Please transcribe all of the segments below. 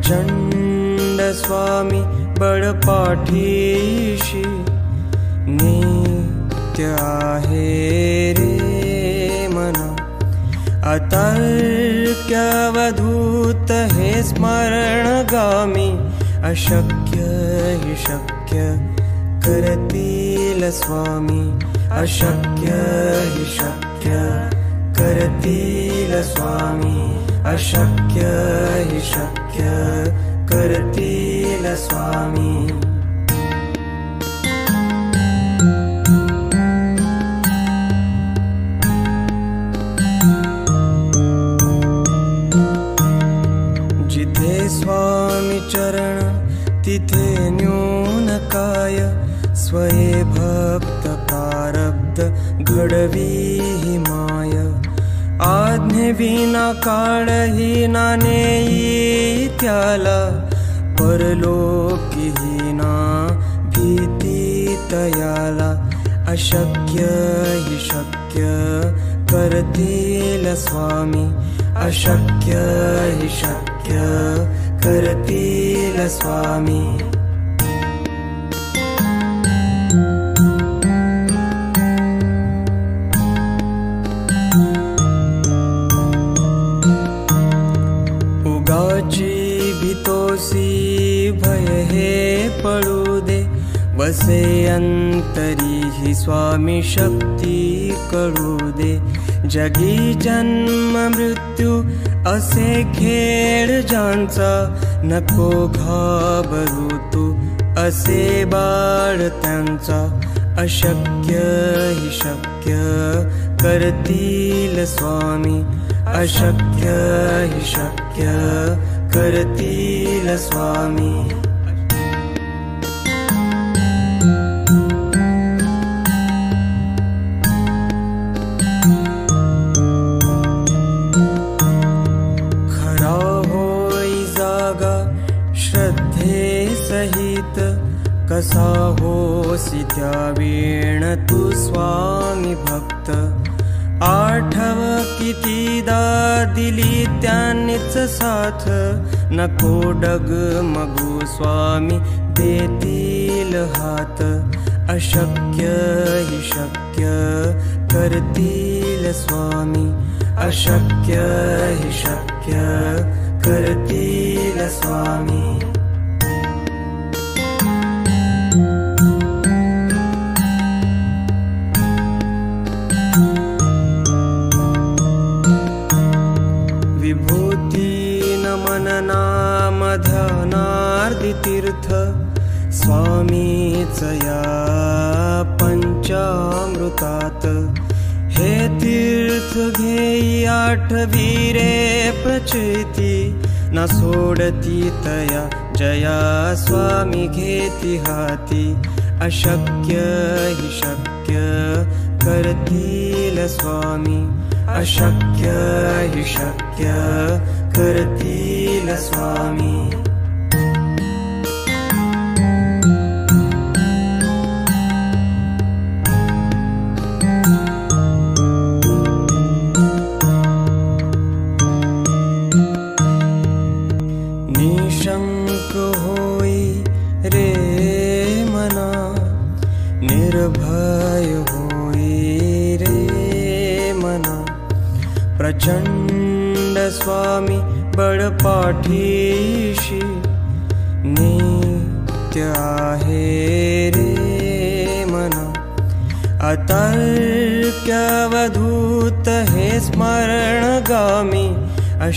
प्रचंड स्वामी बळपाठीशी नित्य आहे रे मना। अतर्क्यवधूत हे स्मरणगामी अशक्य हि शक्य करतील स्वामी। अशक्य हि शक्य करतील स्वामी अशक्य हि शक्य करतील स्वामी। जिथे स्वामी चरण तिथे न्यून काय स्वये भक्त प्रारब्ध घडवी आज्ञेविना काळही नानेई त्याला परलोकीहीना भीती तयाला. अशक्य हि शक्य करतील स्वामी अशक्य हि शक्य करतील स्वामी असे अंतरी ही स्वामी शक्ती कळू दे. जगी जन्म मृत्यू असे खेळ ज्यांचा नको घाबरू तू. असे बाळ त्यांचा अशक्य हि शक्य करतील स्वामी. अशक्य हि शक्य करतील स्वामी. होसी त्या वेण तू स्वामी भक्त. आठव कितीदा दिली त्यांनीच साथ. नको डग मगू स्वामी देतील हात. अशक्य हि शक्य करतील स्वामी. अशक्य हि शक्य करतील स्वामी. स्वामीच या पंचामृतात. हे तीर्थ घेई आठवीरे प्रचिती. न सोडती तया जया स्वामी घेती हाती. अशक्य हि शक्य करतील स्वामी. अशक्य हि शक्य करतील स्वामी.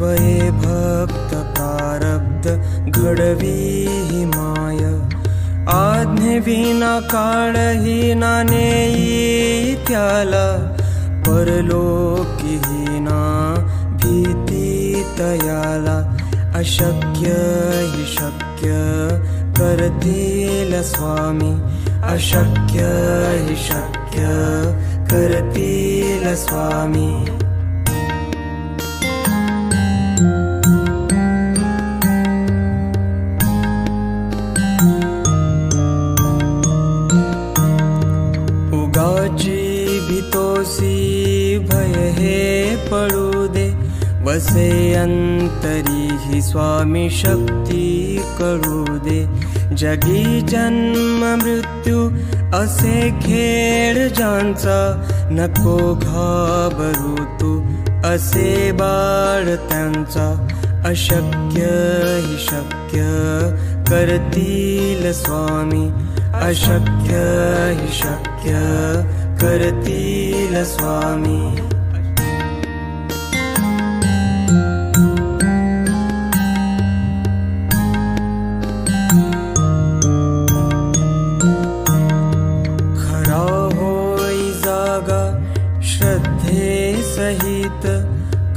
स्वये भक्त प्रारब्ध घडवी हि माय. आज्ञेविना काळही नानेई त्याला. परलोकीहीना भीती अशक्य हि शक्य करतील स्वामी. अशक्य हि शक्य करतील स्वामी. असे अंतरी ही स्वामी शक्ती कळू दे। जगी जन्म मृत्यू असे खेळ ज्यांचा नको घाबरू तू। असे बाळ त्यांचा अशक्य हि शक्य करतील स्वामी। अशक्य हि शक्य करतील स्वामी।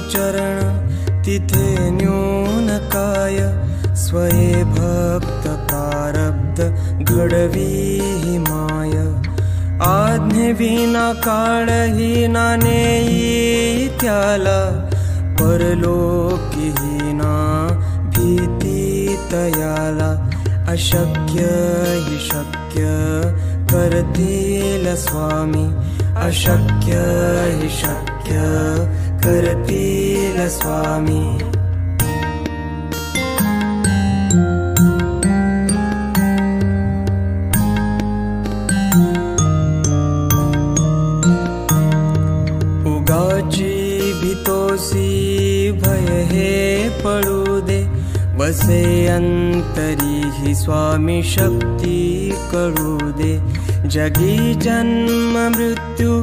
चरण तिथे न्यून काय? स्वये भक्त प्रारब्ध घडवी हि माय. आज्ञेविना काळही नानेई त्याला. परलोकीही ना भीती तयाला. अशक्य हि शक्य करतील स्वामी. अशक्य हि शक्य स्वामी. उगाची भीतोसी भय हे पडू दे. वसे अंतरी ही स्वामी शक्ती दे. जगी जन्म मृत्यू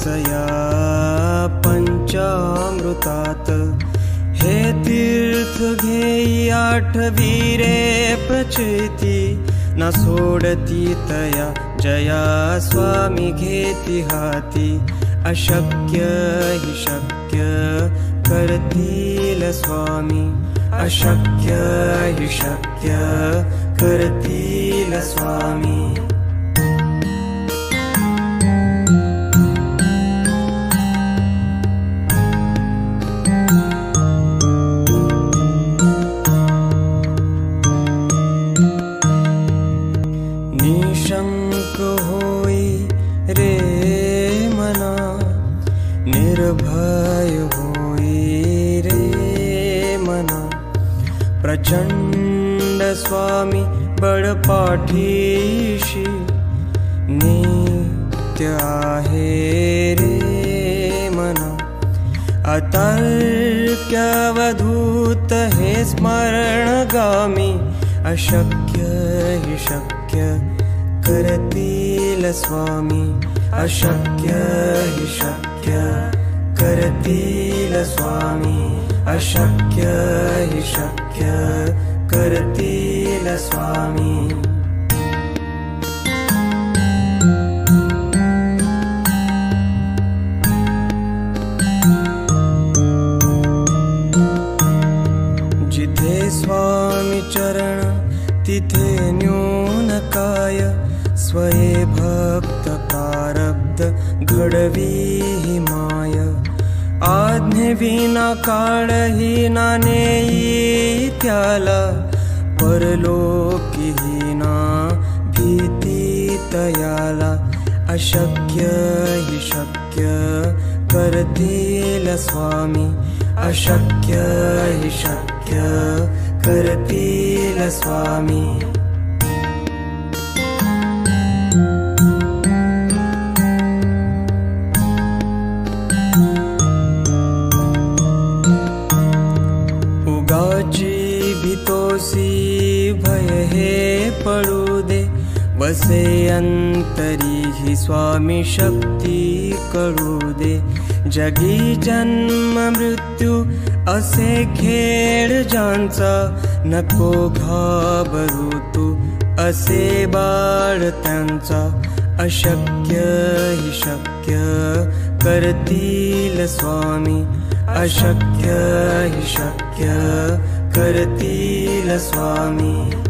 स्वामीच या पंचामृतात। हे तीर्थ घेई आठवीरे प्रचिती न सोडती तया। जया स्वामी घेती हाती अशक्य हि शक्य करतील स्वामी। अशक्य हि शक्य करतील स्वामी प्रचंड स्वामी बळपाठीशी नित्य आहे रे मना। अतर्क्यवधूत हे स्मरणगामी अशक्य हि शक्य करतील स्वामी। अशक्य हि शक्य करतील स्वामी अशक्य हि शक्य करतील स्वामी। जिथे स्वामी चरण तिथे न्यून काय स्वये भक्त प्रारब्ध घडवी हि माय आज्ञेविना काळही नानेई त्याला परलोकीही ना भीती तयाला अशक्य हि शक्य करतील स्वामी अशक्य हि शक्य करतील स्वामी असे अंतरीही स्वामी शक्ती कळू दे. जगी जन्म मृत्यू असे खेळ ज्यांचा नको घाबरू तू. असे बाळ त्यांचा अशक्य हि शक्य करतील स्वामी. अशक्य हि शक्य करतील स्वामी.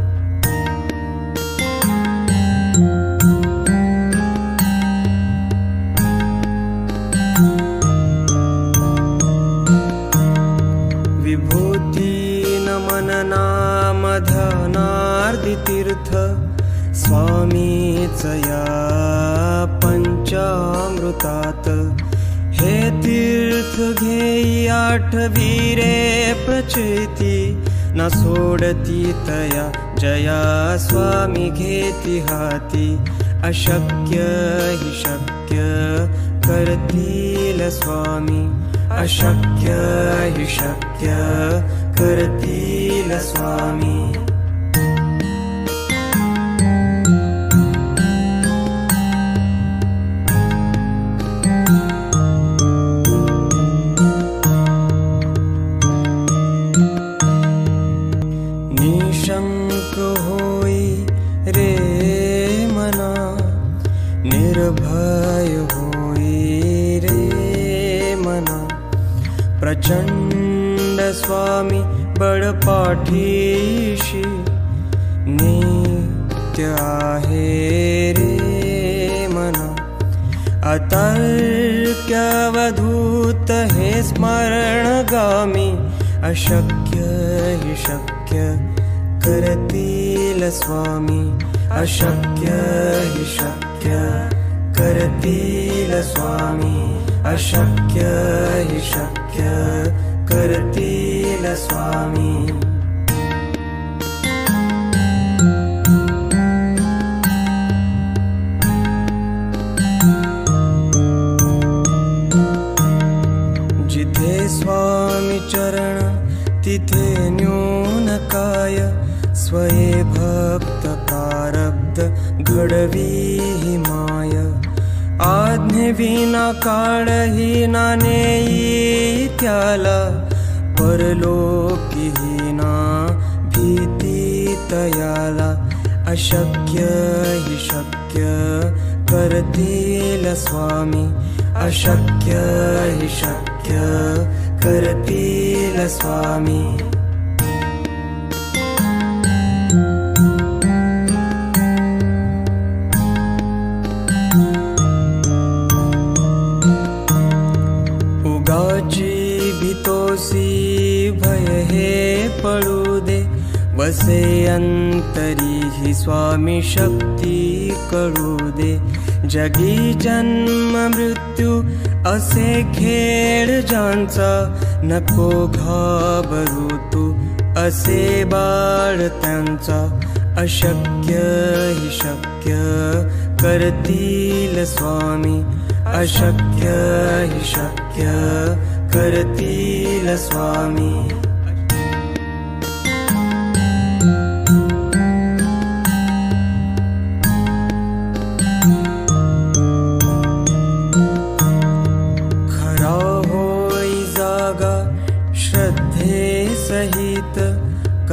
तीर्थ स्वामीच या पंचामृतात. हे तीर्थ घेई आठवीरे प्रचिती न सोडती तया जया स्वामी घेती हाती. अशक्य हि शक्य करतील स्वामी अशक्य हि शक्य करतील स्वामी. प्रचंड स्वामी नित्य आहे रे मना। अतर्क्यवधूत हे स्मरणगामी अशक्य हि शक्य करतील स्वामी। अशक्य हि शक्य करतील स्वामी। अशक्य हि शक्य करतील स्वामी. जिथे स्वामी चरण तिथे न्यून काय स्वये भक्त प्रारब्ध घडवी हि माय आज्ञेविना काळही नानेई त्याला परलोकीहीना भीती तयाला अशक्य हि शक्य करतील स्वामी अशक्य हि शक्य करतील स्वामी. असे अंतरी ही स्वामी शक्ती कळू दे. जगी जन्म मृत्यू असे खेळ ज्यांचा नको घाबरू तू. असे बाळ त्यांचा अशक्य हि शक्य करतील स्वामी. अशक्य हि शक्य करतील स्वामी.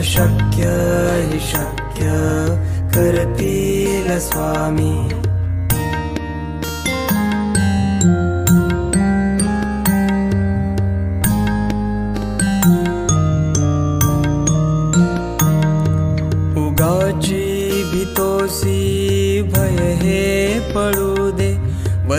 अशक्य हि शक्य करतील स्वामी। उगाची भीतोसी भय हे पळू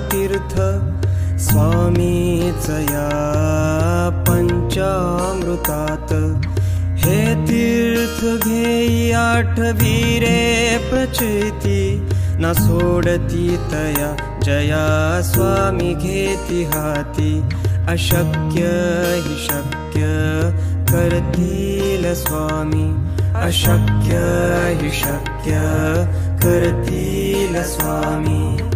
तीर्थ स्वामीच या पंचामृतात. हे तीर्थ घेई आठवीरे प्रचिती न सोडती तया जया स्वामी घेती हाती. अशक्य हि शक्य करतील स्वामी अशक्य हि शक्य करतील स्वामी.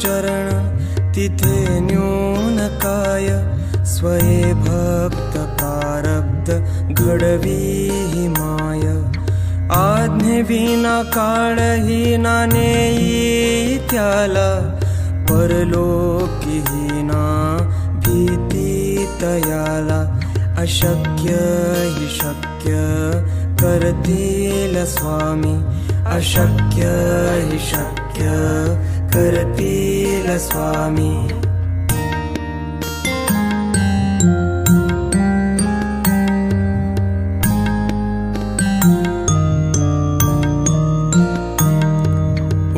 चरण तिथे न्यून काय? स्वये भक्त प्रारब्ध घडवी माय. आज्ञे विना काळही नानेई त्याला. परलोकी ना भीती तयाला. अशक्य हि शक्य करतील स्वामी. अशक्य हि शक्य स्वामी।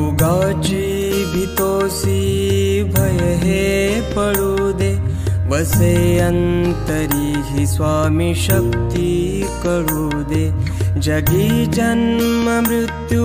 उगाची भीतोषी भयहे पडुदे वसे अन्तरि हि स्वामी शक्ति करोदे। जगी जन्म मृत्यु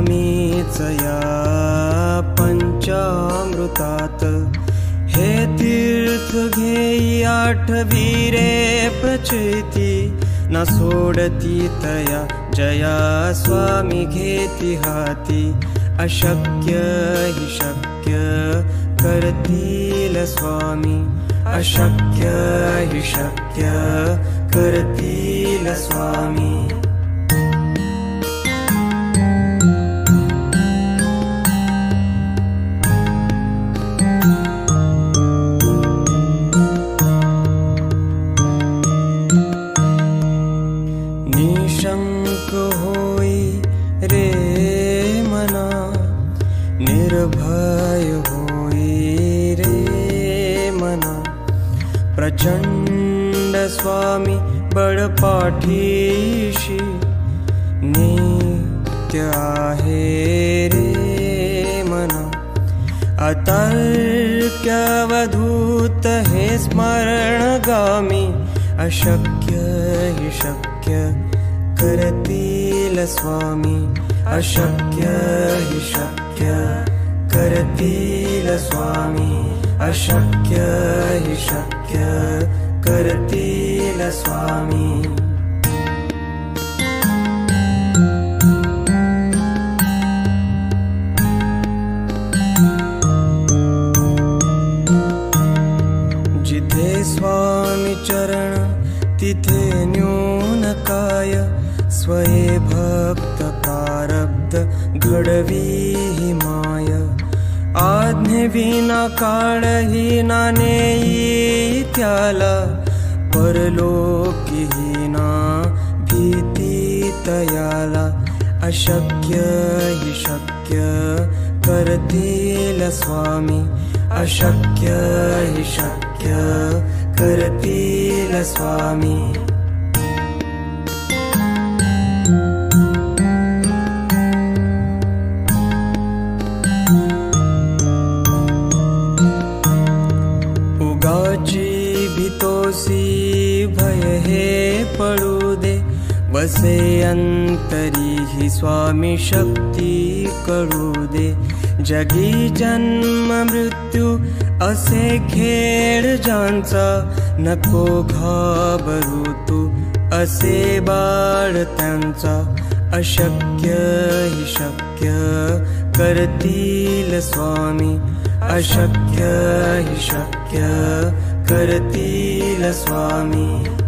स्वामीच या पंचामृतात. हे तीर्थ घेई आठवीरे प्रचिती न सोडती तया. जया स्वामी घेती हाती अशक्य हि शक्य करतील स्वामी. अशक्य हि शक्य करतील स्वामी. प्रचंड स्वामी बळपाठीशी नित्य आहे रे मना। अतर्क्यवधूत हे स्मरणगामी अशक्य हि शक्य करतील स्वामी। अशक्य हि शक्य करतील स्वामी अशक्य हि शक्य करतील स्वामी। जिथे स्वामी चरण तिथे न्यून काय स्वये भक्त प्रारब्ध घडवी हि माय आज्ञे विना काळही नानेई त्याला परलोकी ना भीती तयाला अशक्य हि शक्य करतील स्वामी अशक्य हि शक्य करतील स्वामी वसे अंतरी हि स्वामी शक्ती कळू दे। जगी जन्म मृत्यू असे खेळ ज्यांचा नको घाबरू तू असे बाळ त्यांचा अशक्य हि शक्य करतील स्वामी। अशक्य हि शक्य करतील स्वामी।